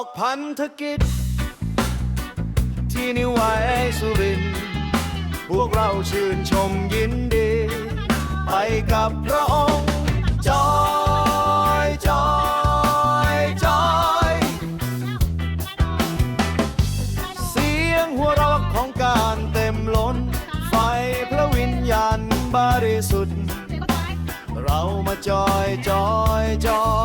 อกพันธกิจ ที่นิวไวสุริน พวกเราชื่นชมยินดี ไปกับพระองค์จอยจอยจอยเสียงหัวเราะของการเต็มล้น ไฟพระวิญญาณบริสุทธิ์ เรามาจอยจอยจอย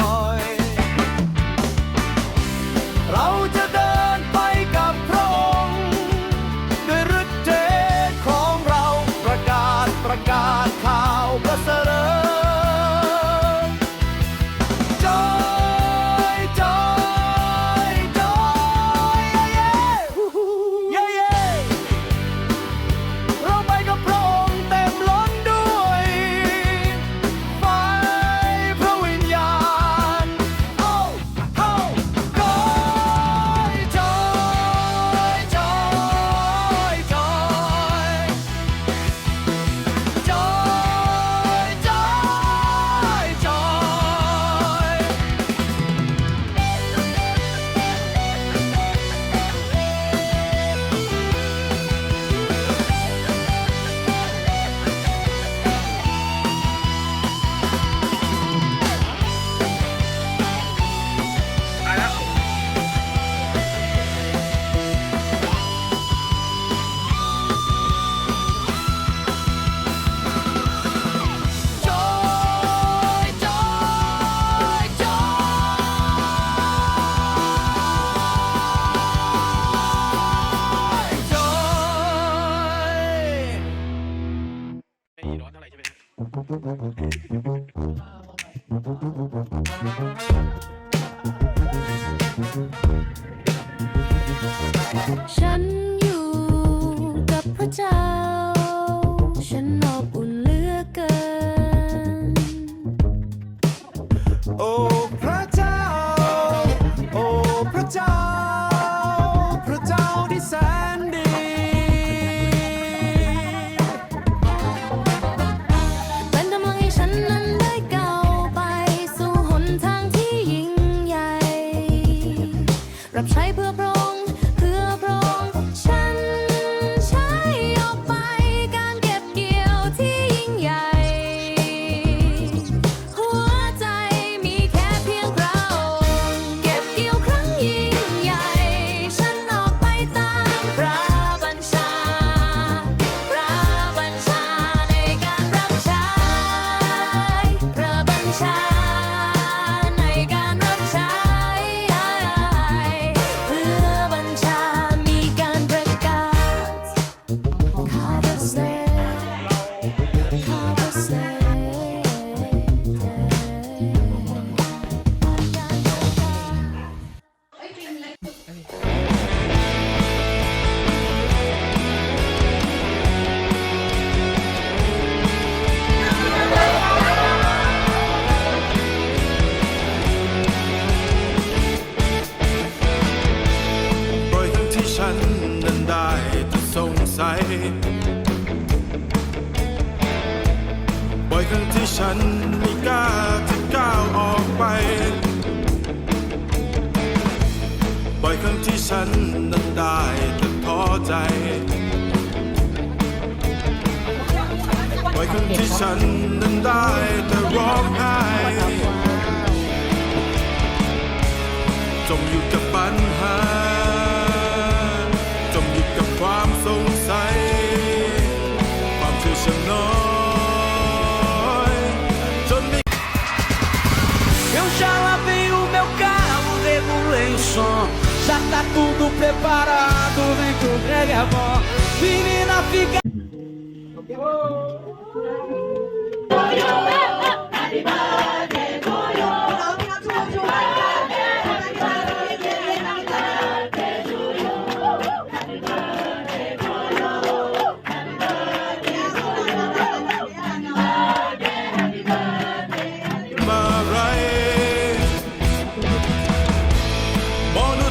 ร้อนเท่าไหร่ใช่ไหมฮะฉันอยู่กับพระเจ้า ฉันอบอุ่นเหลือเกิน โอ้พระ เพื่อพระองค์ บ่อยครั้งที่ฉันไม่กล้าที่ก้าวออกไป บ่อยครั้งที่ฉันนั้นได้แต่ท้อใจ บ่อยครั้งที่ฉันนั้นได้แต่ร้องไห้ Já tá tudo preparado, vem que o é bom. Menina, fica. Bono